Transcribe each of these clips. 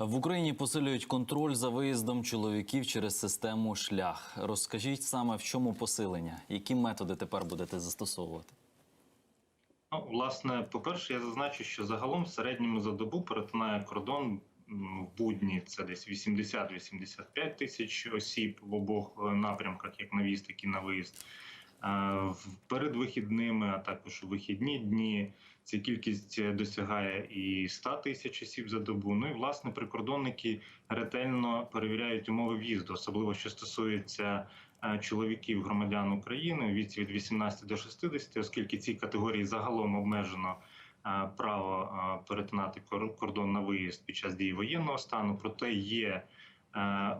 В Україні посилюють контроль за виїздом чоловіків через систему шлях. Розкажіть саме в чому посилення, які методи тепер будете застосовувати? Ну, власне, по-перше, я зазначу, що загалом в середньому за добу перетинає кордон в будні це десь 80-85 тисяч осіб в обох е, напрямках, як на в'їзд, так і на виїзд. Е, в- Перед вихідними, а також у вихідні дні ця кількість досягає і 100 тисяч осіб за добу. Ну і власне прикордонники ретельно перевіряють умови в'їзду, особливо що стосується е, чоловіків громадян України у віці від 18 до 60, оскільки цій категорії загалом обмежено е, право перетинати кор- кордон на виїзд під час дії воєнного стану. Проте є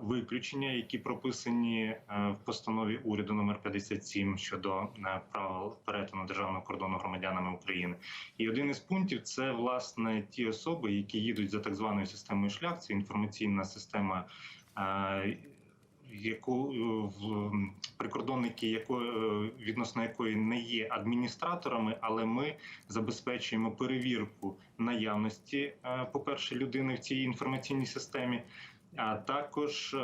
виключення, які прописані е, в постанові уряду номер 57 щодо е, правил перетину державного кордону громадянами України. І один із пунктів це власне ті особи, які їдуть за так званою системою шлях. Це інформаційна система. е, Яку е, прикордонники, якої е, відносно якої не є адміністраторами, але ми забезпечуємо перевірку наявності, е, по-перше, людини в цій інформаційній системі, а також е,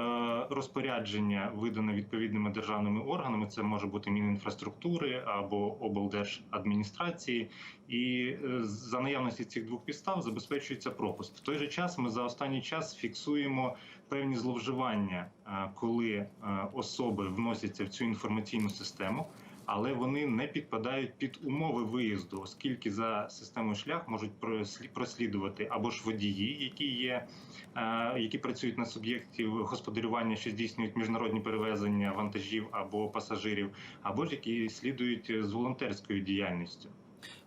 розпорядження видане відповідними державними органами. Це може бути Мінінфраструктури або облдержадміністрації, і е, за наявності цих двох підстав забезпечується пропуск. В той же час ми за останній час фіксуємо певні зловживання, е, коли особи вносяться в цю інформаційну систему. Але вони не підпадають під умови виїзду, оскільки за системою шлях можуть прослі- прослідувати або ж водії, які є, е, які працюють на суб'єкті господарювання, що здійснюють міжнародні перевезення вантажів або пасажирів, або ж які слідують з волонтерською діяльністю.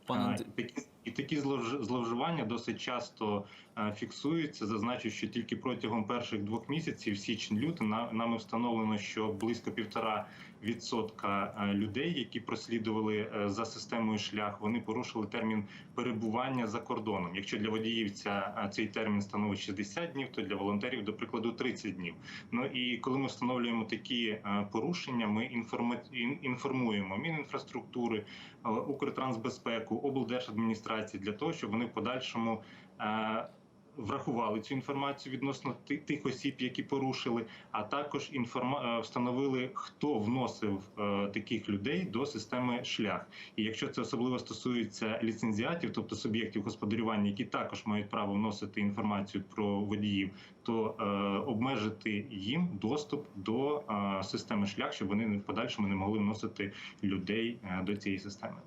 Пане А, Анд- і такі, зловживання досить часто е, фіксуються. Зазначу, що тільки протягом перших двох місяців, січень-лютий, на- нами встановлено, що близько півтора відсотка е, людей, які прослідували е, за системою шлях, вони порушили термін перебування за кордоном. Якщо для водіїв цей термін становить 60 днів, то для волонтерів, до прикладу, 30 днів. Ну і коли ми встановлюємо такі порушення, ми інформуємо Мінінфраструктури, Укртрансбезпеку, облдержадміністрації для того, щоб вони в подальшому е, врахували цю інформацію відносно тих осіб, які порушили, а також інформа- е, встановили, хто вносив е, таких людей до системи шлях. І якщо це особливо стосується ліцензіатів, тобто суб'єктів господарювання, які також мають право вносити інформацію про водіїв, то обмежити їм доступ до системи шлях, щоб вони в подальшому не могли вносити людей до цієї системи.